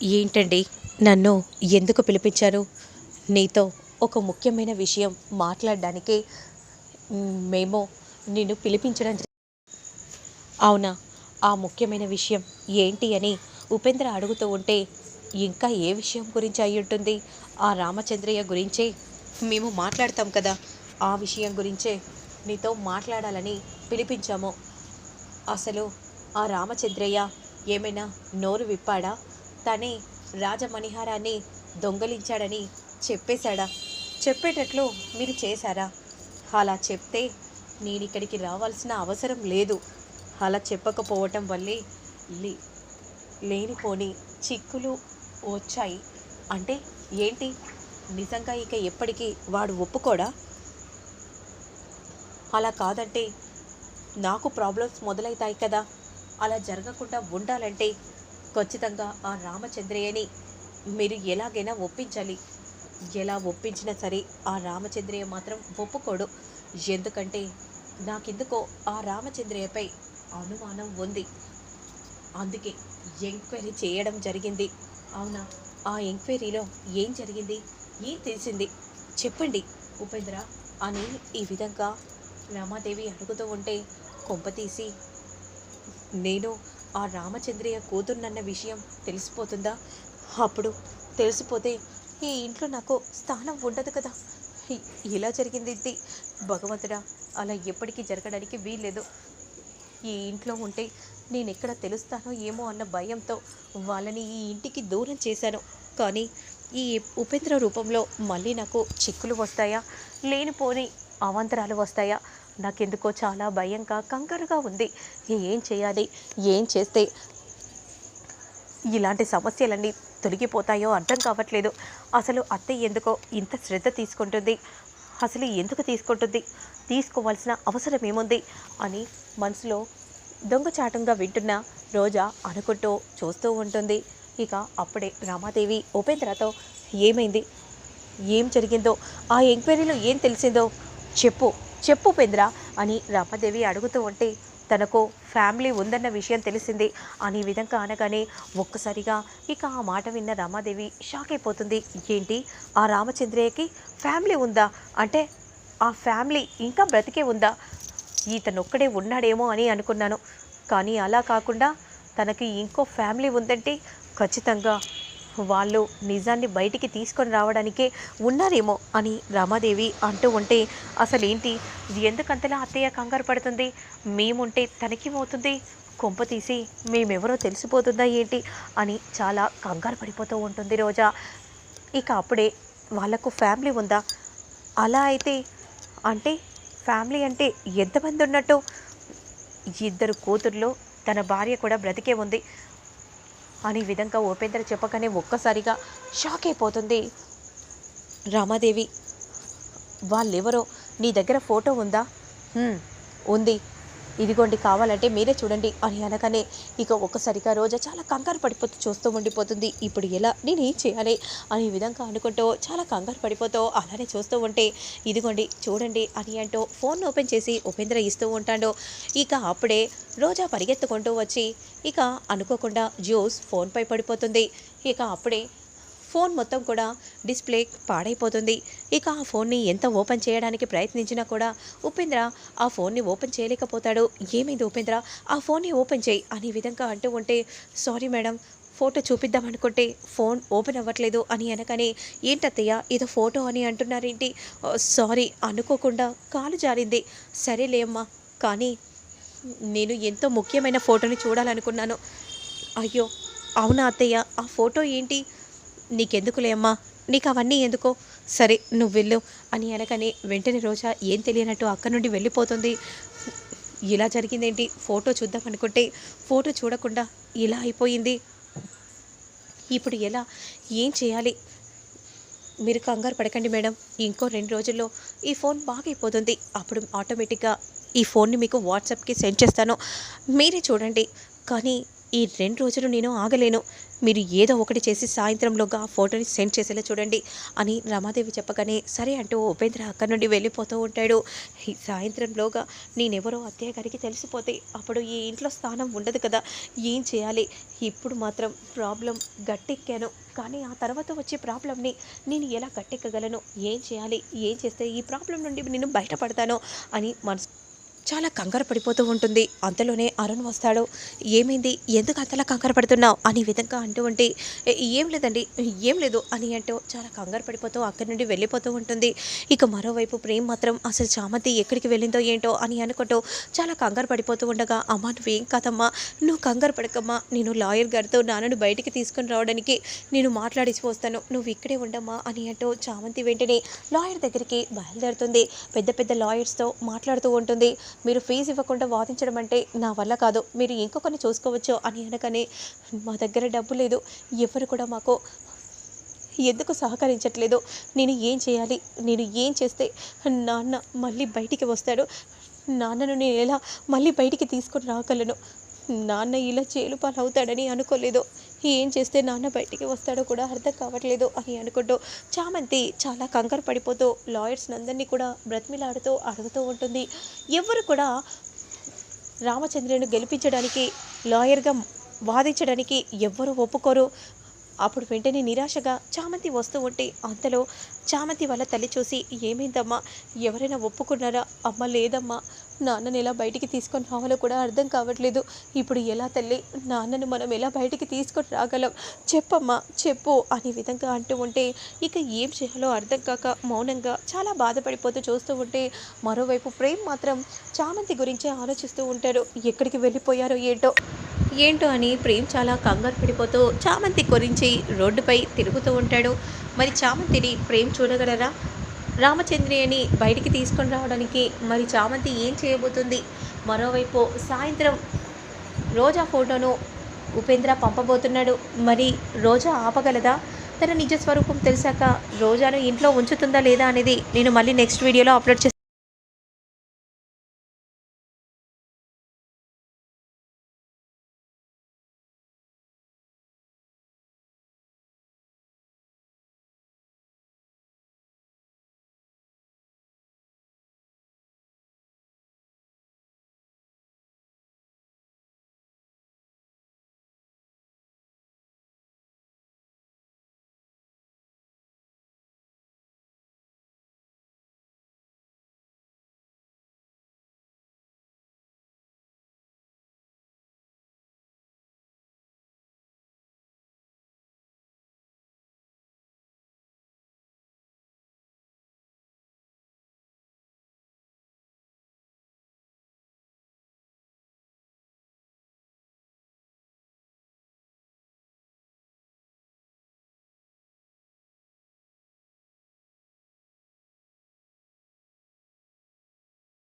ఏంటండి? నన్ను ఎందుకు పిలిపించారు? నీతో ఒక ముఖ్యమైన విషయం మాట్లాడడానికి మేము నిన్ను పిలిపించడం అవునా? ఆ ముఖ్యమైన విషయం ఏంటి అని ఉపేంద్ర అడుగుతూ ఉంటే ఇంకా ఏ విషయం గురించి అయి ఉంటుంది? ఆ రామచంద్రయ్య గురించే మేము మాట్లాడతాం కదా. ఆ విషయం గురించే నీతో మాట్లాడాలని పిలిపించాము. అసలు ఆ రామచంద్రయ్య ఏమైనా నోరు విప్పాడా? తనే రాజమణిహారాన్ని దొంగలించాడని చెప్పేశాడా? చెప్పేటట్లు మీరు చేశారా? అలా చెప్తే నేను ఇక్కడికి రావాల్సిన అవసరం లేదు. అలా చెప్పకపోవటం వల్లే లే లేనిపోని చిక్కులు వచ్చాయి. అంటే ఏంటి? నిజంగా ఇక ఎప్పటికీ వాడు ఒప్పుకోడా? అలా కాదంటే నాకు ప్రాబ్లమ్స్ మొదలవుతాయి కదా. అలా జరగకుండా ఉండాలంటే ఖచ్చితంగా ఆ రామచంద్రయ్యని మీరు ఎలాగైనా ఒప్పించాలి. ఎలా ఒప్పించినా సరే ఆ రామచంద్రయ్య మాత్రం ఒప్పుకోడు. ఎందుకంటే నాకెందుకో ఆ రామచంద్రయ్యపై అనుమానం ఉంది. అందుకే ఎంక్వైరీ చేయడం జరిగింది. అవునా? ఆ ఎంక్వైరీలో ఏం జరిగింది? ఏం తెలిసింది? చెప్పండి ఉపేంద్ర అని ఈ విధంగా రమాదేవి అడుగుతూ ఉంటే కొంపతీసి నేను ఆ రామచంద్రయ్య కూతుర్నన్న విషయం తెలిసిపోతుందా? అప్పుడు తెలిసిపోతే ఈ ఇంట్లో నాకు స్థానం ఉండదు కదా. ఇలా జరిగింది ఇది భగవంతుడా అలా ఎప్పటికీ జరగడానికి వీల్లేదు. ఈ ఇంట్లో ఉంటే నేను ఎక్కడ తెలుస్తానో ఏమో అన్న భయంతో వాళ్ళని ఈ ఇంటికి దూరం చేశాను. కానీ ఈ ఉపేంద్ర రూపంలో మళ్ళీ నాకు చిక్కులు వస్తాయా? లేనిపోని అవాంతరాలు వస్తాయా? నాకెందుకో చాలా భయంగా కంగారుగా ఉంది. ఏం చేయాలి? ఏం చేస్తే ఇలాంటి సమస్యలన్నీ తొలగిపోతాయో అర్థం కావట్లేదు. అసలు అత్తయ్య ఎందుకో ఇంత శ్రద్ధ తీసుకుంటుంది? అసలు ఎందుకు తీసుకుంటుంది? తీసుకోవాల్సిన అవసరం ఏముంది? అని మనసులో దొంగచాటంగా వింటున్న రోజా అనుకుంటూ చూస్తూ ఉంటుంది. ఇక అప్పుడే రామాదేవి ఉపేంద్రతో ఏమైంది? ఏం జరిగిందో? ఆ ఎంక్వైరీలో ఏం తెలిసిందో చెప్పు. చెప్పు ఉపేంద్ర అని రామాదేవి అడుగుతూ ఉంటే తనకు ఫ్యామిలీ ఉందన్న విషయం తెలిసింది. అని విధంగా అనగానే ఒక్కసారిగా ఇక ఆ మాట విన్న రామాదేవి షాక్ అయిపోతుంది. ఏంటి? ఆ రామచంద్రయ్యకి ఫ్యామిలీ ఉందా? అంటే ఆ ఫ్యామిలీ ఇంకా బ్రతికే ఉందా? ఇతను ఒక్కడే ఉన్నాడేమో అని అనుకున్నాను. కానీ అలా కాకుండా తనకి ఇంకో ఫ్యామిలీ ఉందంటే ఖచ్చితంగా వాళ్ళు నిజాన్ని బయటికి తీసుకొని రావడానికే ఉన్నారేమో అని రామాదేవి అంటూ ఉంటే అసలేంటి? ఎందుకంతలా అత్తయ్య కంగారు పడుతుంది? మేముంటే తనకేమవుతుంది కొంప తీసి మేమెవరో తెలిసిపోతుందా ఏంటి? అని చాలా కంగారు పడిపోతూ ఉంటుంది రోజా. ఇక అప్పుడే వాళ్ళకు ఫ్యామిలీ ఉందా? అలా అయితే అంటే ఫ్యామిలీ అంటే ఎంతమంది ఉన్నట్టు? ఇద్దరు కూతుర్లు తన భార్య కూడా బ్రతికే ఉంది. అని విధంగా ఉపేంద్ర చెప్పగానే ఒక్కసారిగా షాక్ అయిపోతుంది. రామాదేవి వాళ్ళెవరో? నీ దగ్గర ఫోటో ఉందా? ఉంది. ఇదిగోండి కావాలంటే మీరే చూడండి అని అనగానే ఇక ఒక్కసారిగా రోజా చాలా కంగారు పడిపోతూ చూస్తూ ఉండిపోతుంది. ఇప్పుడు ఎలా నేను ఏం చేయాలి అనే విధంగా అనుకుంటూ చాలా కంగారు పడిపోతూ అలానే చూస్తూ ఉంటే ఇదిగోండి చూడండి అని అంటూ ఫోన్ ఓపెన్ చేసి ఉపేంద్ర ఇస్తూ ఉంటాడు. ఇక అప్పుడే రోజా పరిగెత్తుకుంటూ వచ్చి ఇక అనుకోకుండా జ్యూస్ ఫోన్పై పడిపోతుంది. ఇక అప్పుడే ఫోన్ మొత్తం కూడా డిస్ప్లే పాడైపోతుంది. ఇక ఆ ఫోన్ని ఎంత ఓపెన్ చేయడానికి ప్రయత్నించినా కూడా ఉపేంద్ర ఆ ఫోన్ని ఓపెన్ చేయలేకపోతాడు. ఏమైంది ఉపేంద్ర? ఆ ఫోన్ని ఓపెన్ చేయి అనే విధంగా అంటూ ఉంటే సారీ మేడం ఫోటో చూపిద్దాం అనుకుంటే ఫోన్ ఓపెన్ అవ్వట్లేదు అని అనగానే ఏంటత్తయ్య ఏదో ఫోటో అని అంటున్నారేంటి? సారీ అనుకోకుండా కాలు జారింది. సరేలే అమ్మా కానీ నేను ఎంతో ముఖ్యమైన ఫోటోని చూడాలనుకున్నాను. అయ్యో అవునా అత్తయ్య? ఆ ఫోటో ఏంటి? నీకెందుకులే అమ్మా? నీకు అవన్నీ ఎందుకో? సరే నువ్వు వెళ్ళు అని అనగానే వెంటనే రోజా ఏం తెలియనట్టు అక్కడి నుండి వెళ్ళిపోతుంది. ఇలా జరిగిందేంటి? ఫోటో చూద్దాం అనుకుంటే ఫోటో చూడకుండా ఇలా అయిపోయింది. ఇప్పుడు ఎలా? ఏం చేయాలి? మీరు కంగారు పడకండి మేడం. ఇంకో రెండు రోజుల్లో ఈ ఫోన్ బాగైపోతుంది. అప్పుడు ఆటోమేటిక్గా ఈ ఫోన్ని మీకు వాట్సాప్కి సెండ్ చేస్తాను. మీరే చూడండి. కానీ ఈ రెండు రోజులు నేను ఆగలేను. మీరు ఏదో ఒకటి చేసి సాయంత్రంలోగా ఆ ఫోటోని సెండ్ చేసేలా చూడండి అని రమాదేవి చెప్పగానే సరే అంటూ ఉపేంద్ర అక్కడి నుండి వెళ్ళిపోతూ ఉంటాడు. సాయంత్రంలోగా నేనెవరో అత్తయ్య గారికి తెలిసిపోతే అప్పుడు ఈ ఇంట్లో స్థానం ఉండదు కదా. ఏం చేయాలి? ఇప్పుడు మాత్రం ప్రాబ్లం గట్టెక్కాను. కానీ ఆ తర్వాత వచ్చే ప్రాబ్లంని నేను ఎలా గట్టెక్కగలను? ఏం చేయాలి? ఏం చేస్తే ఈ ప్రాబ్లం నుండి నేను బయటపడతాను? అని మనసు చాలా కంగారు పడిపోతూ ఉంటుంది. అంతలోనే అరుణ్ వస్తాడు. ఏమైంది? ఎందుకు అంతలా కంగారు పడుతున్నావు? అని విధంగా అంటూ ఉంటే ఏం లేదండి. ఏం లేదు అని అంటూ చాలా కంగారు పడిపోతూ అక్కడి నుండి వెళ్ళిపోతూ ఉంటుంది. ఇక మరోవైపు ప్రేమ్ మాత్రం అసలు చామంతి ఎక్కడికి వెళ్ళిందో ఏంటో అని అనుకుంటూ చాలా కంగారు పడిపోతూ ఉండగా అమ్మా నువ్వేం కాదమ్మా? నువ్వు కంగారు పడకమ్మా. నేను లాయర్ గారితో నాన్నను బయటికి తీసుకుని రావడానికి నేను మాట్లాడేసి వస్తాను. నువ్వు ఇక్కడే ఉండమ్మా అని అంటూ చామంతి వెంటనే లాయర్ దగ్గరికి బయలుదేరుతుంది. పెద్ద పెద్ద లాయర్స్తో మాట్లాడుతూ ఉంటుంది. మీరు ఫీజు ఇవ్వకుండా వాదించడం అంటే నా వల్ల కాదు. మీరు ఇంకొకరిని చూసుకోవచ్చు అని అనగానే మా దగ్గర డబ్బు లేదు. ఎవరు కూడా మాకు ఎందుకు సహకరించట్లేదు? నేను ఏం చేయాలి? నేను ఏం చేస్తే నాన్న మళ్ళీ బయటికి వస్తాడు? నాన్నను నేను ఎలా మళ్ళీ బయటికి తీసుకొని రాగలను? నాన్న ఇలా జైలు పాలు అవుతాడని అనుకోలేదు. ఏం చేస్తే నాన్న బయటికి వస్తాడో కూడా అర్థం కావట్లేదు అని అనుకుంటూ చామంతి చాలా కంగారు పడిపోతూ లాయర్స్ అందరినీ కూడా బ్రతిమిలాడుతూ అడుగుతూ ఉంటుంది. ఎవరు కూడా రామచంద్రుని గెలిపించడానికి లాయర్గా వాదించడానికి ఎవ్వరూ ఒప్పుకోరు. అప్పుడు వెంటనే నిరాశగా చామంతి వస్తూ ఉంటే అంతలో చామంతి వాళ్ళ తల్లి చూసి ఏమైందమ్మా? ఎవరైనా ఒప్పుకున్నారా? అమ్మ లేదమ్మా. నాన్నని ఎలా బయటికి తీసుకొని రావాలో కూడా అర్థం కావట్లేదు. ఇప్పుడు ఎలా తల్లి? నాన్నను మనం ఎలా బయటికి తీసుకొని రాగలం? చెప్పమ్మా చెప్పు అనే విధంగా అంటూ ఉంటే ఇక ఏం చేయాలో అర్థం కాక మౌనంగా చాలా బాధపడిపోతూ చూస్తూ ఉంటే మరోవైపు ప్రేమ్ మాత్రం చామంతి గురించే ఆలోచిస్తూ ఉంటారు. ఎక్కడికి వెళ్ళిపోయారో ఏంటో. ఏంటో అని ప్రేమ్ చాలా కంగారు పడిపోతూ చామంతి గురించి రోడ్డుపై తిరుగుతూ ఉంటాడు. మరి చామంతిని ప్రేమ్ చూడగలరా? రామచంద్రియని బయటికి తీసుకొని రావడానికి మరి చామంతి ఏం చేయబోతుంది? మరోవైపు సాయంత్రం రోజా ఫోటోను ఉపేంద్ర పంపబోతున్నాడు. మరి రోజా ఆపగలదా? తన నిజ స్వరూపం తెలిసాక రోజాను ఇంట్లో ఉంచుతుందా లేదా అనేది నేను మళ్ళీ నెక్స్ట్ వీడియోలో అప్లోడ్ చేస్తాను.